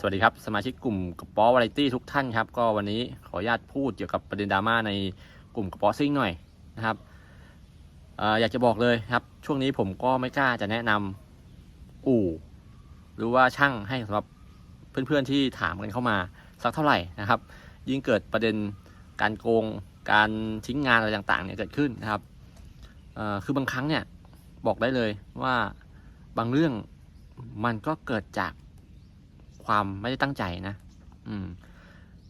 สวัสดีครับ สมาชิกกลุ่มกระป๋อวาไรตี้ทุกท่านครับ ก็วันนี้ขออนุญาตพูดเกี่ยวกับประเด็นดราม่าในกลุ่มกระป๋อซิ่งหน่อยนะครับออยากจะบอกเลยครับ ช่วงนี้ผมก็ไม่กล้าจะแนะนำอู่ หรือว่าช่างให้สำหรับเพื่อนๆที่ถามกันเข้ามาสักเท่าไหร่นะครับ ยิ่งเกิดประเด็นการโกงการทิ้งงานอะไรต่างๆเนี่ยเกิดขึ้นนะครับคือบางครั้งเนี่ยบอกได้เลยว่าบางเรื่องมันก็เกิดจาก ความไม่ได้ตั้งใจนะ อืม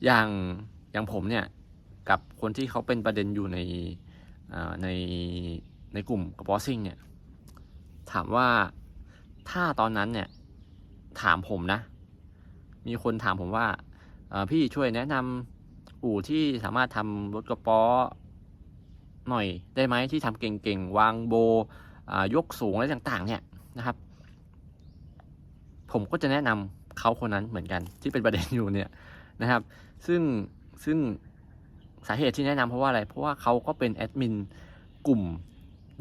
อย่างอย่างผมเนี่ย กับคนที่เขาเป็นประเด็นอยู่ในในในกลุ่มกระป๋อซิ่งเนี่ย ถามว่าถ้าตอนนั้นเนี่ย ถามผมนะ มีคนถามผมว่าพี่ช่วยแนะนำอู่ที่สามารถทำรถกระป๋อหน่อยได้ไหมที่ทำเก่งๆ วางโบยกสูงอะไรต่าง ๆ เนี่ยนะครับ ผมก็จะแนะนำ เขาคนนั้นเหมือนกันที่เป็นประเด็นอยู่เนี่ยนะครับ ซึ่งซึ่งสาเหตุที่แนะนำเพราะว่าอะไร เพราะว่าเขาก็เป็นแอดมินกลุ่ม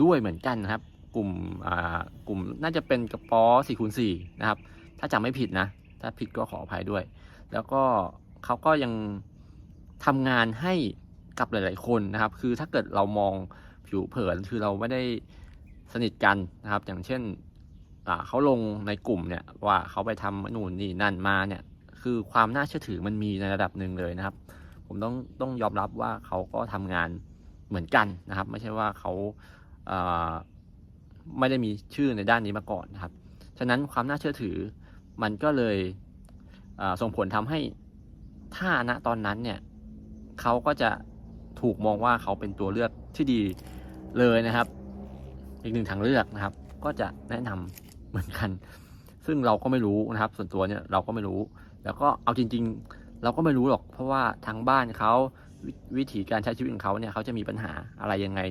ด้วยเหมือนกันนะครับ กลุ่มอ่ากลุ่มน่าจะเป็นกระป๋อ4คูณ4นะครับ ถ้าจำไม่ผิดนะ ถ้าผิดก็ขออภัยด้วย แล้วก็เขาก็ยังทำงานให้กับหลาย ๆ คนนะครับ คือถ้าเกิดเรามองผิวเผินคือเราไม่ได้สนิทกันนะครับ อย่างเช่น เขาลงในกลุ่มเนี่ยว่าเขาไปทำนู่นนี่นั่นมาเนี่ยคือความน่าเชื่อถือมันมีในระดับหนึ่งเลยนะครับ ผมต้องต้องยอมรับว่าเขาก็ทำงานเหมือนกันนะครับ ไม่ใช่ว่าเขาไม่ได้มีชื่อในด้านนี้มาก่อนนะครับ ฉะนั้นความน่าเชื่อถือมันก็เลยส่งผลทำให้ถ้าณตอนนั้นเนี่ยเขาก็จะถูกมองว่าเขาเป็นตัวเลือกที่ดีเลยนะครับ อีกหนึ่งทางเลือกนะครับ ก็จะแนะนำ เหมือนกัน ซึ่งเราก็ไม่รู้นะครับ ส่วนตัวเนี่ยเราก็ไม่รู้ แล้วก็เอาจริง ๆ เราก็ไม่รู้หรอก เพราะว่าทางบ้านเขาววิถีการใช้ชีวิตของเขาเนี่ยเขาจะมีปัญหาอะไรยังไง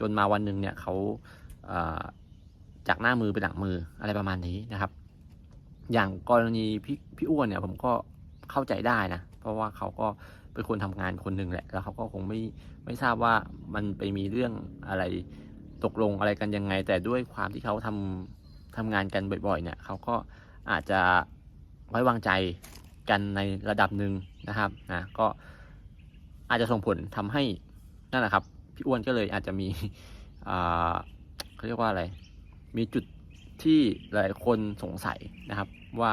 จนมาวันหนึ่งเนี่ยเขาจากหน้ามือไปหลังมืออะไรประมาณนี้นะครับ อย่างกรณีพี่พี่อ้วนเนี่ยผมก็เข้าใจได้นะ เพราะว่าเขาก็เป็นคนทำงานคนหนึ่งแหละ แล้วเขาก็คงไม่ไม่ทราบว่ามันไปมีเรื่องอะไรตกลงอะไรกันยังไง แต่ด้วยความที่เขาทำ ทำงานกันบ่อยๆเนี่ยเขาก็อาจจะไว้วางใจกันในระดับหนึ่งนะครับนะก็อาจจะส่งผลทำให้นั่นแหละครับพี่อ้วนก็เลยอาจจะมีเขาเรียกว่าอะไร มีจุดที่หลายคนสงสัยนะครับว่า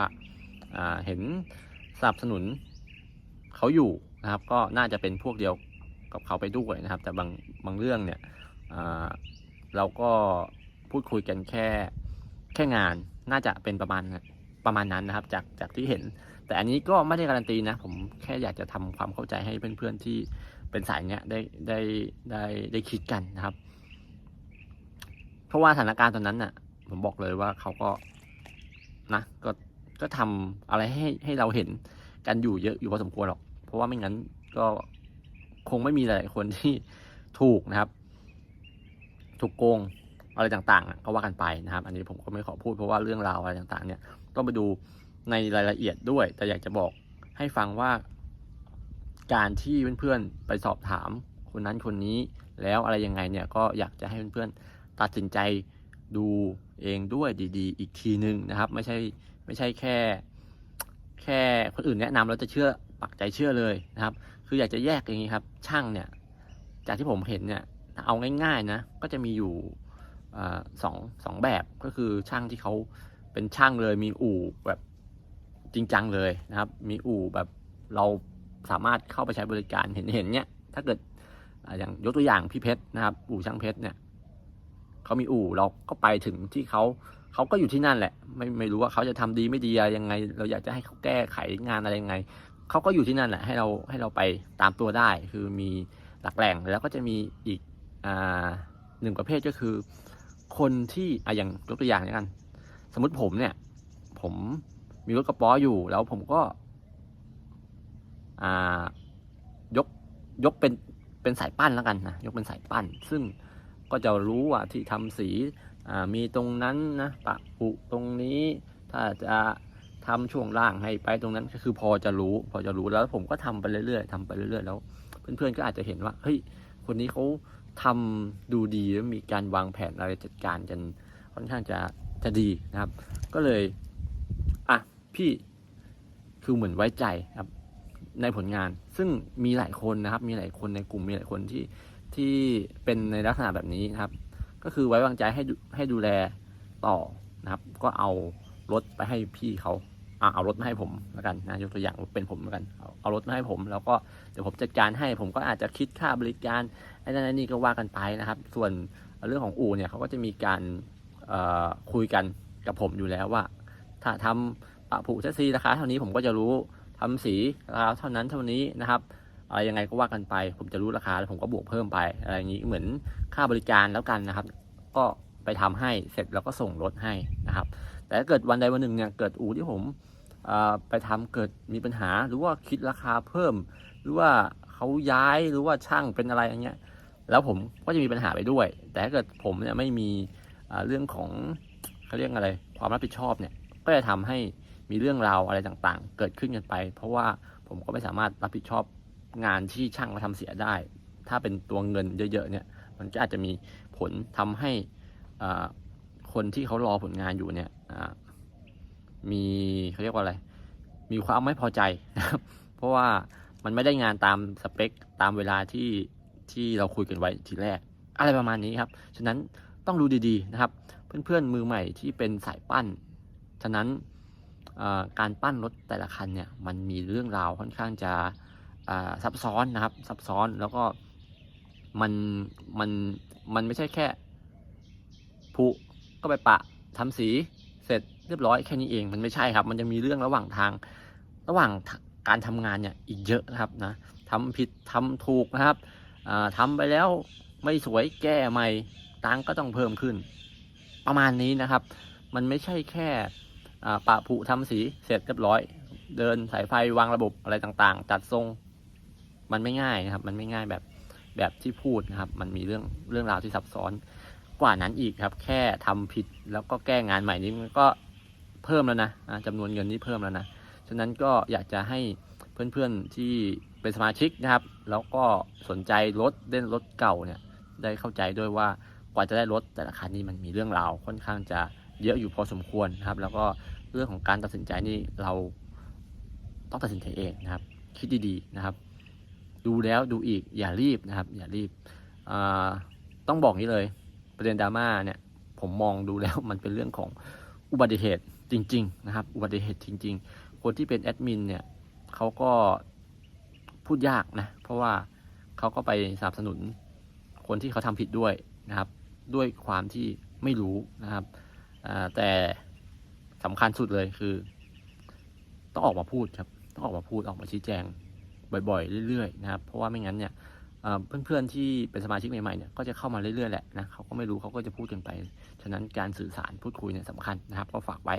าเห็นสนับสนุนเขาอยู่นะครับ ก็น่าจะเป็นพวกเดียวกับเขาไปด้วยนะครับ แต่บางบางเรื่องเนี่ยเราก็พูดคุยกันแค่ แค่งานน่าจะเป็นประมาณประมาณนั้นนะครับ จากจากที่เห็น แต่อันนี้ก็ไม่ได้การันตีนะ ผมแค่อยากจะทำความเข้าใจให้เพื่อนๆที่เป็นสายเนี้ยได้ได้ได้ได้คิดกันนะครับ เพราะว่าสถานการณ์ตอนนั้นน่ะ ผมบอกเลยว่าเขาก็นะก็ก็ทำอะไรให้ให้เราเห็นกันอยู่เยอะอยู่พอสมควรหรอก เพราะว่าไม่งั้นก็คงไม่มีหลายคนที่ถูกนะครับ ถูกโกง อะไรต่างๆก็ว่ากันไปนะครับ อันนี้ผมก็ไม่ขอพูดเพราะว่าเรื่องราวอะไรต่างๆ เนี่ยต้องไปดูในรายละเอียดด้วย แต่อยากจะบอกให้ฟังว่า การที่เพื่อนๆไปสอบถามคนนั้นคนนี้แล้วอะไรยังไงเนี่ยก็อยากจะให้เพื่อนๆตัดสินใจดูเองด้วยดีๆ อีกทีหนึ่งนะครับ ไม่ใช่ไม่ใช่แค่ แค่คนอื่นแนะนำแล้วจะเชื่อปักใจเชื่อเลยนะครับ คืออยากจะแยกอย่างนี้ครับ ช่างเนี่ย จากที่ผมเห็นเนี่ยเอาง่ายๆนะก็จะมีอยู่ สองสองแบบก็คือช่างที่เขาเป็นช่างเลยมีอู่แบบจริงจังเลยนะครับ มีอู่แบบเราสามารถเข้าไปใช้บริการเห็นเห็นเนี่ยถ้าเกิดอย่างยกตัวอย่างพี่เพชรนะครับ อู่ช่างเพชรเนี่ยเขามีอู่เราก็ไปถึงที่เขาเขาก็อยู่ที่นั่นแหละ ไม่ไม่รู้ว่าเขาจะทำดีไม่ดีอะไรยังไง เราอยากจะให้เขาแก้ไขงานอะไรยังไงเขาก็อยู่ที่นั่นแหละให้เราให้เราไปตามตัวได้ คือมีหลักแหล่งแล้วก็จะมีอีกอ่าหนึ่งประเภทก็คือ คนที่อะอย่างยกตัวอย่างนี้กัน สมมติผมเนี่ย ผมมีรถกระป๋ออยู่แล้วผมก็ อ่ายกยกเป็นเป็นสายปั้นแล้วกันนะยกเป็นสายปั้น ซึ่งก็จะรู้ว่าที่ทำสีอ่ามีตรงนั้นนะปะปุตรงนี้ ถ้าจะทำช่วงล่างให้ไปตรงนั้นก็คือพอจะรู้ พอจะรู้แล้วผมก็ทำไปเรื่อยๆทำไปเรื่อยๆแล้ว เพื่อนๆก็อาจจะเห็นว่าเฮ้ยคนนี้เขา ทำดูดีแล้วมีการวางแผนอะไรจัดการกันค่อนข้างจะจะดีนะครับ ก็เลยอะพี่คือเหมือนไว้ใจครับในผลงาน ซึ่งมีหลายคนนะครับ มีหลายคนในกลุ่มมีหลายคนที่ที่เป็นในลักษณะแบบนี้นะครับ ก็คือไว้วางใจให้ดูให้ดูแลต่อนะครับ ก็เอารถไปให้พี่เขา เอารถมาให้ผมแล้วกันนะยกตัวอย่างเป็นผมแล้วกันเอาเอารถมาให้ผม แล้วก็เดี๋ยวผมจัดการให้ผมก็อาจจะคิดค่าบริการไอ้นั่นไอ้นี่ก็ว่ากันไปนะครับ ส่วนเรื่องของอู่เนี่ยเขาก็จะมีการคุยกันกับผมอยู่แล้วว่า ถ้าทำปะผุเชสซีราคาเท่านี้ผมก็จะรู้ทำสีราคาเท่านั้นเท่านี้นะครับอะไรยังไงก็ว่ากันไป ผมจะรู้ราคาแล้วผมก็บวกเพิ่มไปอะไรอย่างนี้เหมือนค่าบริการแล้วกันนะครับ ก็ไปทำให้เสร็จแล้วก็ส่งรถให้นะครับ แต่ถ้าเกิดวันใดวันหนึ่งเนี่ยเกิดอู่ที่ผมไปทำเกิดมีปัญหา หรือว่าคิดราคาเพิ่ม หรือว่าเขาย้ายหรือว่าช่างเป็นอะไรอย่างเงี้ยแล้วผมก็จะมีปัญหาไปด้วย แต่ถ้าเกิดผมเนี่ยไม่มีเรื่องของเขาเรียกอะไร ความรับผิดชอบเนี่ยก็จะทำให้มีเรื่องราวอะไรต่างๆ เกิดขึ้นกันไป เพราะว่าผมก็ไม่สามารถรับผิดชอบงานที่ช่างมาทำเสียได้ ถ้าเป็นตัวเงินเยอะๆเนี่ยมันก็อาจจะมีผลทำให้คนที่เขารอผลงานอยู่เนี่ย มีเขาเรียกว่าอะไร มีความไม่พอใจนะครับ เพราะว่ามันไม่ได้งานตามสเปคตามเวลาที่ที่เราคุยกันไว้ทีแรก อะไรประมาณนี้ครับ ฉะนั้นต้องดูดีๆนะครับ เพื่อนๆมือใหม่ที่เป็นสายปั้น ฉะนั้นการปั้นรถแต่ละคันเนี่ยมันมีเรื่องราวค่อนข้างจะซับซ้อนนะครับซับซ้อนแล้วก็มันมันมันไม่ใช่แค่ผุก็ไปปะทำสี เสร็จเรียบร้อยแค่นี้เองมันไม่ใช่ครับ มันจะมีเรื่องระหว่างทาง ระหว่างการทำงานเนี่ยอีกเยอะนะครับนะทำผิดทำถูกนะครับอ่าทำไปแล้วไม่สวยแก้ใหม่ตังค์ก็ต้องเพิ่มขึ้น ประมาณนี้นะครับ มันไม่ใช่แค่ปะผุทำสีเสร็จเรียบร้อย เดินสายไฟวางระบบอะไรต่างๆ จัดทรงมันไม่ง่ายนะครับ มันไม่ง่ายแบบแบบที่พูดนะครับ มันมีเรื่องเรื่องราวที่ซับซ้อน กว่านั้นอีกครับ แค่ทำผิดแล้วก็แก้งานใหม่นี้มันก็เพิ่มแล้วนะอ่าจำนวนเงินนี่เพิ่มแล้วนะฉะนั้นก็อยากจะให้เพื่อนๆที่เป็นสมาชิกนะครับ แล้วก็สนใจรถเล่นรถเก่าเนี่ยได้เข้าใจด้วยว่ากว่าจะได้รถแต่ละคันนี้มันมีเรื่องราวค่อนข้างจะเยอะอยู่พอสมควรนะครับ แล้วก็เรื่องของการตัดสินใจนี่เราต้องตัดสินใจเองนะครับ คิดดีๆนะครับ ดูแล้วดูอีกอย่ารีบนะครับ อย่ารีบต้องบอกนี้เลย ประเด็นดราม่าเนี่ยผมมองดูแล้วมันเป็นเรื่องของอุบัติเหตุจริง ๆ นะครับ อุบัติเหตุจริง ๆ คนที่เป็นแอดมินเนี่ยเขาก็พูดยากนะ เพราะว่าเขาก็ไปสนับสนุนคนที่เขาทำผิดด้วยนะครับ ด้วยความที่ไม่รู้นะครับแต่สำคัญสุดเลยคือ ต้องออกมาพูดครับ ต้องออกมาพูดออกมาชี้แจงบ่อยๆ เรื่อยๆ นะครับ เพราะว่าไม่งั้นเนี่ย เพื่อนๆที่เป็นสมาชิกใหม่ๆเนี่ยก็จะเข้ามาเรื่อยๆแหละนะเขาก็ไม่รู้เขาก็จะพูดกันไป ฉะนั้นการสื่อสารพูดคุยเนี่ยสำคัญนะครับ ก็ฝากไว้